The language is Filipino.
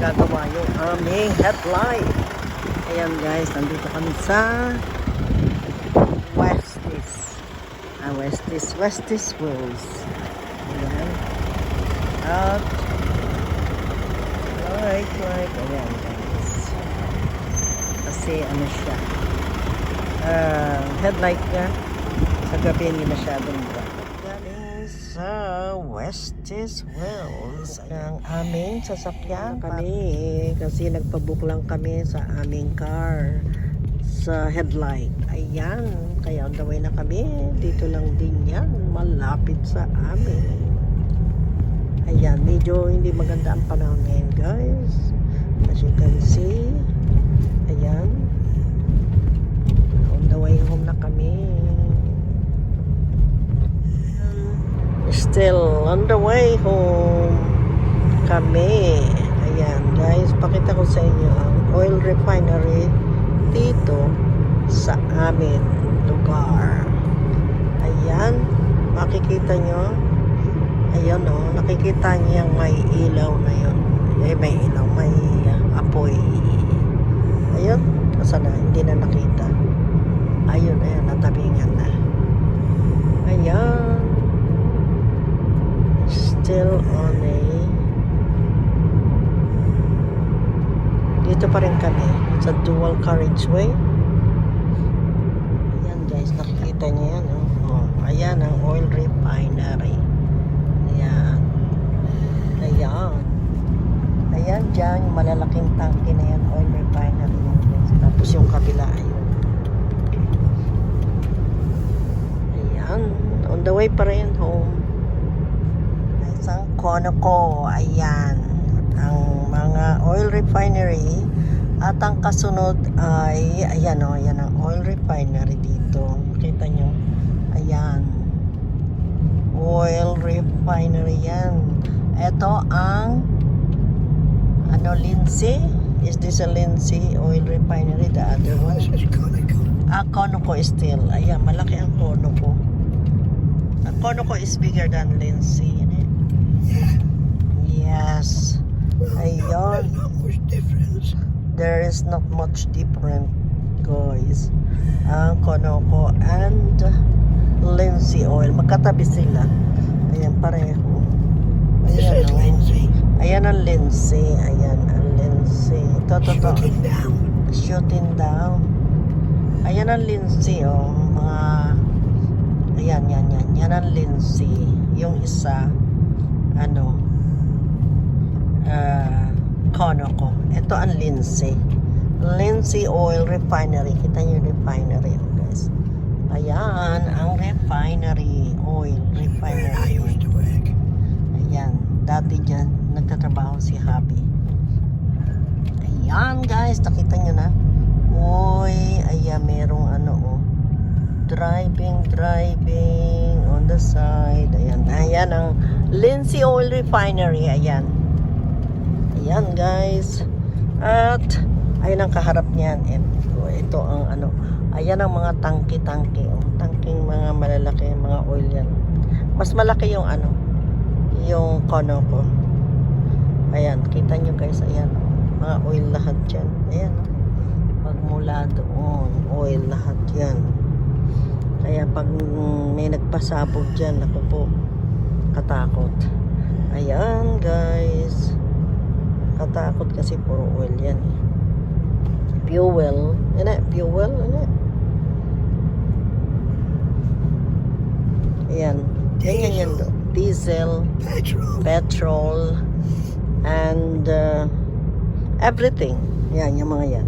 nagagawa yung aming headlight. Ayan guys, nandito kami sa Westis. Ah, Westis, Westis Wells. Ayan. At like, like, ayan guys. Kasi ano siya, ah, headlight niya sa gabi hindi masyadong bright. Sa Westis Wells ng aming sasakyan kami kasi nagpabook lang kami sa aming car sa headlight. Ayan, kaya on the way na kami. Dito lang din yan, malapit sa amin. Ayan, medyo hindi maganda ang panahon ngayon guys. As you can see, ayan, Still on the way home kami. Ayan guys, pakita ko sa inyo ang oil refinery dito sa amin lugar. Ayan, makikita nyo. Ayan oh, nakikita yung may ilaw na yun. Eh, may ilaw, may apoy. Ayun, na, hindi na nakita. Ayun, ayun, natabingan na. Ayan. Still on a dito pa rin kami sa dual carriageway. Ayan guys, nakikita niyo yan. Oh. Oh, ayan ang oil refinery. Ayan. Ayan. Ayan dyan, yung malalaking tangke na yan, oil refinery. yan, guys. Tapos yung kabila, ayun. Ayan. On the way pa rin home. Isang Conoco. Ayan. Ang mga oil refinery. At ang kasunod ay, ayan o, ayan ang oil refinery dito. Kita nyo. Ayan. Oil refinery yan. Ito ang ano, Lindsay? Is this a Lindsay oil refinery? The other one? Ah, Conoco still. Ayan, malaki ang Conoco. Conoco is bigger than Lindsay. Yun eh. Yes. Ayun. There is not much different, guys. Ang Conoco and Lindsay oil. Magkatabi sila. Ayan, pareho. Ayan, oh. Ayan ang Lindsay. Ayan ang Lindsay. Ito, ito, ito. Shooting down. Ayan ang Lindsay, oh. Mga... Ayan, yan, yan. Yan ang Lindsay. Yung isa, ano, Conoco. Ito ang Lindsay. Lindsay Oil Refinery. Kita niyo refinery, oh, guys. Ayan, ang refinery. Oil refinery. Ayan, dati dyan, nagtatrabaho si Habi. Ayan, guys, nakita nyo na. Uy, ayan, merong ano, oh. Driving, driving on the side. Ayan, ayan ang Lindsay Oil Refinery. Ayan. Ayan, guys. At, ayan ang kaharap niyan. Ito, ito ang ano. Ayan ang mga tangke-tangke. Oh. Tangking mga malalaki, mga oil yan. Mas malaki yung ano, yung kono ko. Ayan, kita nyo guys, ayan. oh. Mga oil lahat dyan. Ayan. oh. Pag mula doon, oil lahat yan. Kaya pag may nagpasabog dyan, ako po, katakot. Ayan guys. Katakot kasi puro oil yan. eh. Fuel. Yan na, fuel. Yan na. Ayan. Ganyan yan do. Diesel, petrol, and uh, everything. Yan, yung mga yan.